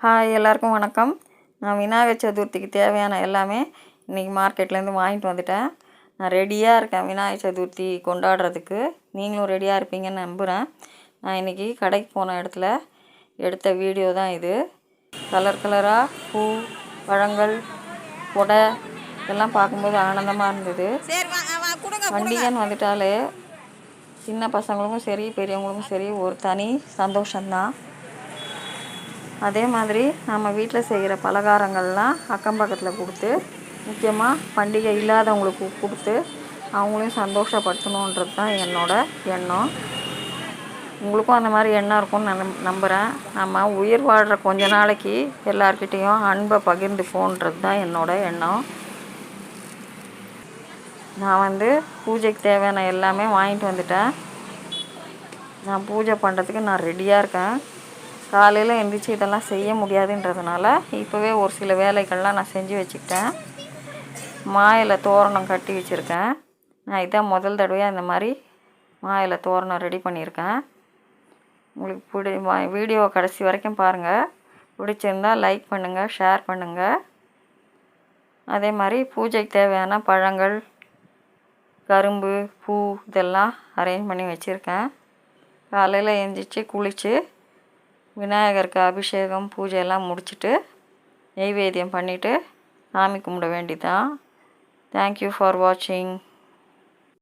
Hi எல்லாருக்கும் வணக்கம். நான் விநாயகர் சதுர்த்திக்கு தேவையான எல்லாமே இன்றைக்கி மார்க்கெட்லேருந்து வாங்கிட்டு வந்துட்டேன். நான் ரெடியாக இருக்கேன் விநாயகர் சதுர்த்தி கொண்டாடுறதுக்கு. நீங்களும் ரெடியாக இருப்பீங்கன்னு நம்புகிறேன் நான் இன்றைக்கி கடைக்கு போன இடத்துல எடுத்த வீடியோ தான் இது. கலர் கலராக பூ பழங்கள் கொடை இதெல்லாம் பார்க்கும்போது ஆனந்தமாக இருந்தது. சரி வா வா கொடுங்க பண்டிகைன்னு வந்துட்டாலே சின்ன பசங்களுக்கும் சரி பெரியவங்களுக்கும் சரி ஒரு தனி சந்தோஷம்தான். அதே மாதிரி நம்ம வீட்டில் செய்கிற பலகாரங்கள்லாம் அக்கம் பக்கத்தில் கொடுத்து முக்கியமாக பண்டிகை இல்லாதவங்களுக்கு கொடுத்து அவங்களையும் சந்தோஷப்படுத்தணுன்றது தான் என்னோடய எண்ணம். உங்களுக்கும் அந்த மாதிரி எண்ணம் இருக்கும்னு நான் நம்- நம்புகிறேன் நம்ம உயிர் வாழ்கிற கொஞ்ச நாளைக்கு எல்லார்கிட்டேயும் அன்பை பகிர்ந்துப்போன்றது தான் என்னோடய எண்ணம். நான் வந்து பூஜைக்கு தேவையான எல்லாமே வாங்கிட்டு வந்துட்டேன். நான் பூஜை பண்ணுறதுக்கு நான் ரெடியாக இருக்கேன். காலையில் எந்திரிச்சு இதெல்லாம் செய்ய முடியாதுன்றதுனால இப்போவே ஒரு சில வேலைகள்லாம் நான் செஞ்சு வச்சுக்கிட்டேன். மாயில் தோரணம் கட்டி வச்சுருக்கேன். நான் இதான் முதல் தடவையாக இந்த மாதிரி மாயில தோரணம் ரெடி பண்ணியிருக்கேன். உங்களுக்கு பிடி வீடியோ கடைசி வரைக்கும் பாருங்கள் பிடிச்சிருந்தா லைக் பண்ணுங்கள் ஷேர் பண்ணுங்கள் அதே மாதிரி பூஜைக்கு தேவையான பழங்கள் கரும்பு பூ இதெல்லாம் அரேஞ்ச் பண்ணி வச்சுருக்கேன். காலையில் எழுந்திரிச்சு குளித்து விநாயகருக்கு அபிஷேகம் பூஜை எல்லாம் முடிச்சுட்டு நெய்வேத்தியம் பண்ணிவிட்டு சாமி கும்பிட வேண்டிதான் தேங்க்யூ ஃபார் வாட்சிங்